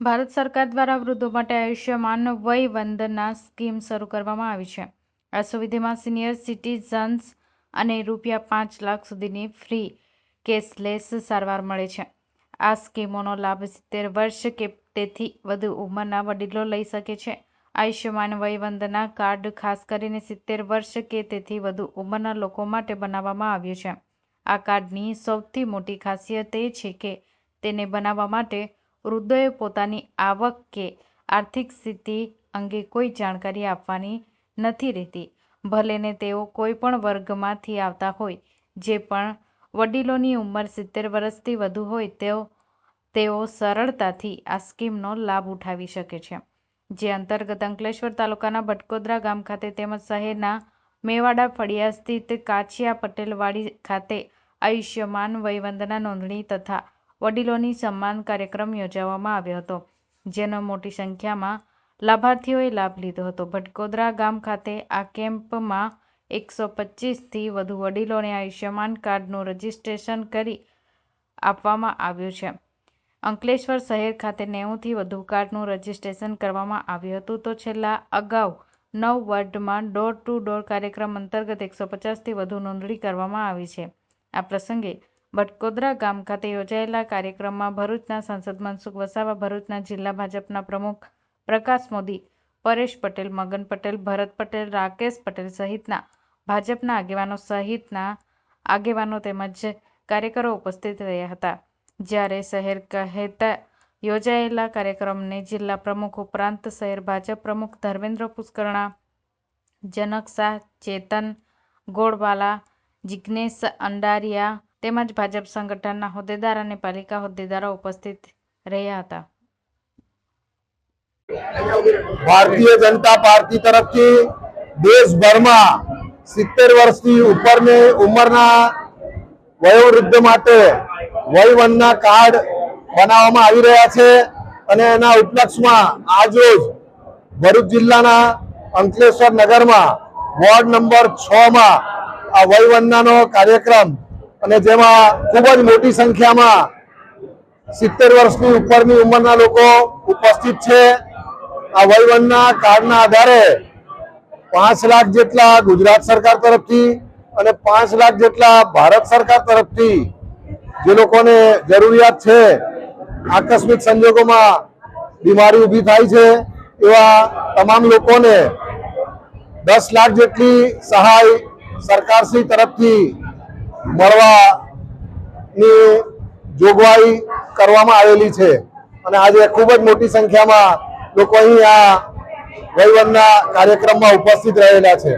ભારત સરકાર દ્વારા વૃદ્ધો માટે આયુષ્યમાન વય વંદના સ્કીમ શરૂ કરવામાં આવી છે. આ સુવિધામાં સિનિયર સિટીઝન્સ અને રૂપિયા પાંચ લાખ સુધીની ફ્રી કેશલેસ સારવાર મળે છે. આ સ્કીમોનો લાભ સિત્તેર વર્ષ કે તેથી વધુ ઉંમરના વડીલો લઈ શકે છે. આયુષ્યમાન વય વંદના કાર્ડ ખાસ કરીને સિત્તેર વર્ષ કે તેથી વધુ ઉંમરના લોકો માટે બનાવવામાં આવ્યું છે. આ કાર્ડની સૌથી મોટી ખાસિયત એ છે કે તેને બનાવવા માટે વૃદ્ધોએ પોતાની આવક કે આર્થિક સ્થિતિ અંગે કોઈ જાણકારી આપવાની નથી રહેતી. ભલેને તેઓ કોઈ પણ વર્ગમાંથી આવતા હોય, જે પણ વડીલોની ઉંમર સિત્તેર વર્ષથી વધુ હોય, તેઓ તેઓ સરળતાથી આ સ્કીમનો લાભ ઉઠાવી શકે છે. જે અંતર્ગત અંકલેશ્વર તાલુકાના ભટકોદરા ગામ ખાતે તેમજ શહેરના મેવાડા ફળિયા સ્થિત કાછિયા પટેલવાડી ખાતે આયુષ્યમાન વયવંદના નોંધણી તથા વડીલોની સન્માન કાર્યક્રમ યોજવામાં આવ્યો હતો, જેનો મોટી સંખ્યામાં લાભાર્થીઓએ લાભ લીધો હતો. ભટકોદરા ગામ ખાતે આ કેમ્પમાં એકસો પચીસથી વધુ વડીલોને આયુષ્યમાન કાર્ડનું રજીસ્ટ્રેશન કરી આપવામાં આવ્યું છે. અંકલેશ્વર શહેર ખાતે નેવુંથી વધુ કાર્ડનું રજીસ્ટ્રેશન કરવામાં આવ્યું હતું. તો છેલ્લા અગાઉ નવ વોર્ડમાં ડોર ટુ ડોર કાર્યક્રમ અંતર્ગત એકસો પચાસથી વધુ નોંધણી કરવામાં આવી છે. આ પ્રસંગે ભટકોદરા ગામ ખાતે યોજાયેલા કાર્યક્રમમાં ભરૂચના સાંસદ મનસુખ વસાવા, ભરૂચના જિલ્લા ભાજપના પ્રમુખ પ્રકાશ મોદી, પરેશ પટેલ, મગન પટેલ, ભરત પટેલ, રાકેશ પટેલ સહિતના ભાજપના આગેવાનો સહિતના આગેવાનો તેમજ કાર્યકરો ઉપસ્થિત રહ્યા હતા. જ્યારે શહેર કહેતા યોજાયેલા કાર્યક્રમને જિલ્લા પ્રમુખ ઉપરાંત શહેર ભાજપ પ્રમુખ ધર્મેન્દ્ર પુષ્કરણા, જનક શાહ, ચેતન ગોળવાલા જિજ્ઞેશ અંડારિયા તેમજ ભાજપ સંગઠનના હોદ્દેદાર અને પાલિકા હોદ્દેદારો ઉપસ્થિત રહ્યા હતા. ભારતીય જનતા પાર્ટી તરફથી દેશભરમાં સિત્તેર વર્ષથી ઉપરની ઉંમરના વયોવૃદ્ધ માટે વયવનના કાર્ડ બનાવવામાં આવી રહ્યા છે અને એના ઉપલક્ષમાં આજરોજ ભરૂચ જિલ્લાના અંકલેશ્વર નગરમાં વોર્ડ નંબર છ માં આ વયવંદનાનો કાર્યક્રમ અને જેમાં ખૂબ જ મોટી સંખ્યામાં સિત્તેર વર્ષની ઉપરની ઉંમરના લોકો ઉપસ્થિત છે. આ વયવનના કાર્ડના આધારે પાંચ લાખ જેટલા ગુજરાત સરકાર તરફથી અને પાંચ લાખ જેટલા ભારત સરકાર તરફથી જે લોકોને જરૂરિયાત છે, આકસ્મિક સંજોગોમાં બીમારી ઊભી થાય છે, એવા તમામ લોકોને દસ લાખ જેટલી સહાય સરકારશ્રી તરફથી મળવાની જોગવાઈ કરવામાં આવેલી છે. અને આજે ખૂબ જ મોટી સંખ્યામાં લોકો અહીં આ વયવનના કાર્યક્રમમાં ઉપસ્થિત રહેલા છે.